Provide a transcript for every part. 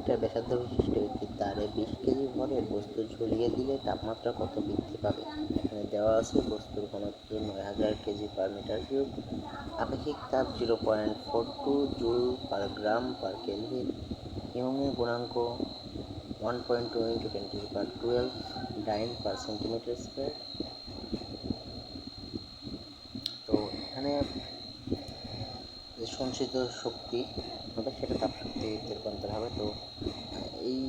Centimetre ব্যাসার্ধ বিশিষ্ট একটি তারে বিশ কেজি ভরের বস্তু ঝুলিয়ে দিলে তাপমাত্রা কত বৃদ্ধি পাবে? এখানে দেওয়া আছে বস্তুর ঘনত্ব নয় হাজার কেজি পার মিটার কিউব। আপেক্ষিক তাপ zero point four two joule per gram per kelvin ইয়ংয়ের গুণাঙ্ক one point two into twenty per twelve dyne per centimetre square. তো এখানে সঞ্চিত শক্তি হবে সেটা তাপ শক্তিতে রূপান্তর হবে। তো, এই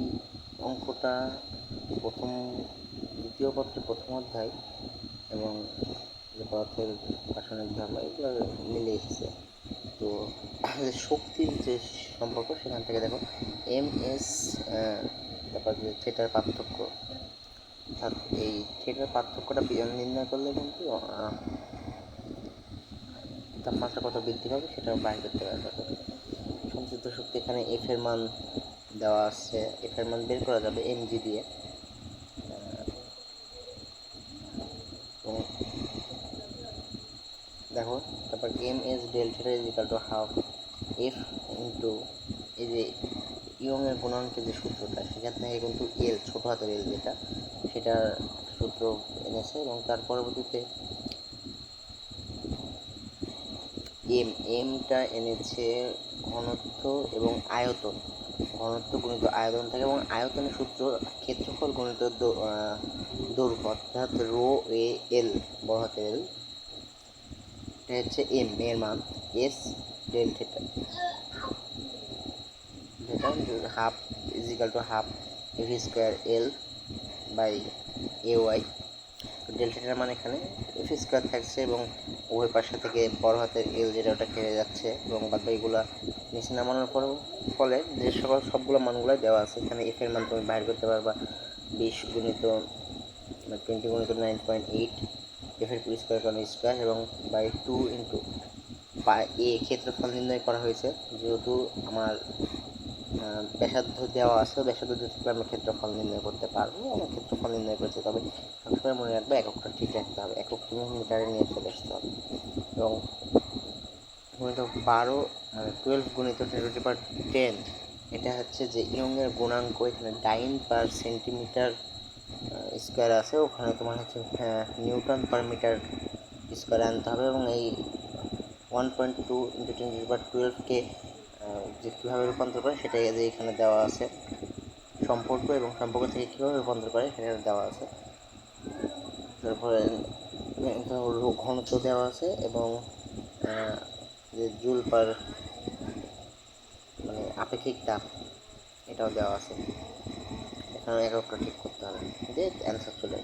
অঙ্কটা প্রথম, দ্বিতীয় পত্রের প্রথম অধ্যায় এবং যে পদার্থের রাসায়নিক ধর্ম এগুলো মিলে এসেছে। তো শক্তির যে সম্পর্ক, সেখান থেকে দেখো, এম এস তারপর যে থিয়েটার পার্থক্য অর্থাৎ এই থিয়েটার পার্থক্যটা নির্ণয় করলে কিন্তু তাপমাত্রা কত বৃদ্ধি পাবে সেটাও বাইর করতে পারবে। সঞ্চিত শক্তি এখানে এফ এর মান দেওয়া আছে এফ এর মান বের করা যাবে এমজি দিয়ে। দেখো, তারপর M S delta is equal to half F into এই যে ইয়ং এর গুণাঙ্কের যে সূত্রটা, সেখান থেকে কিন্তু এল ছোট হাতের এল যেটা, সেটার সূত্র এনেছে এবং তার পরবর্তীতে এম, এমটা এনেছে ঘনত্ব এবং আয়তন। ঘনত্ব গুণিত আয়তন থাকে এবং আয়তনের সূত্র ক্ষেত্রফল গুণিত দৈর্ঘ্য, অর্থাৎ রো এ, এল বড় হাতের এল। এটা হচ্ছে এম, এর মান, এস, ডেল থিটা। যেটা half is equal to half V square L by A Y. Del থিটার মান এখানে এফ স্কোয়ার থাকছে এবং উভয় পাশে থেকে বড় হাতের এল যেটা ওটা কেটে যাচ্ছে এবং বাদ বাকিগুলো নিচে নামানোর পর ফলে যে সকল সবগুলো মানগুলো দেওয়া আছে। এখানে এফ এর মান তুমি বাইর করতে পারবা বিশ গুণিত টোয়েন্টি গুণিত নাইন পয়েন্ট এইট এফের টু স্কোয়ার কারণ স্কোয়ার এবং বাই টু ইন্টু বা এ ক্ষেত্রফল নির্ণয় করা হয়েছে। যেহেতু আমার ব্যাসার্ধ দেওয়া আছে, ব্যাসার্ধ দিয়ে থাকলে আমরা ক্ষেত্রফল নির্ণয় করতে পারব, আমরা ক্ষেত্রফল নির্ণয় করেছি, তবে সবসময় মনে রাখবে এককটা ঠিক রাখতে হবে, একক তুমি মিটারে নিয়ে চলে আসতে হবে। এবং গুণিত বারো মানে টুয়েলভ গুণিত টেন টু পার টেন এটা হচ্ছে যে ইয়ংয়ের গুণাঙ্ক, এখানে ডাইন পার সেন্টিমিটার স্কোয়ার আছে, ওখানে তোমার হচ্ছে নিউটন পার মিটার স্কোয়ার আনতে হবে, এবং এই one point two into ten per টুয়েলভকে যে কীভাবে রূপান্তর করে সেটা এই যে এখানে দেওয়া আছে। সম্পর্ক এবং সম্পর্ক থেকে কীভাবে রূপান্তর করে সেটা দেওয়া আছে। তারপরে ঘনত্ব দেওয়া আছে এবং যে জুল পার মানে আপেক্ষিক তাপ, এটাও দেওয়া আছে। এখানে এককটা ঠিক করতে হবে। যে অ্যান্সার চলে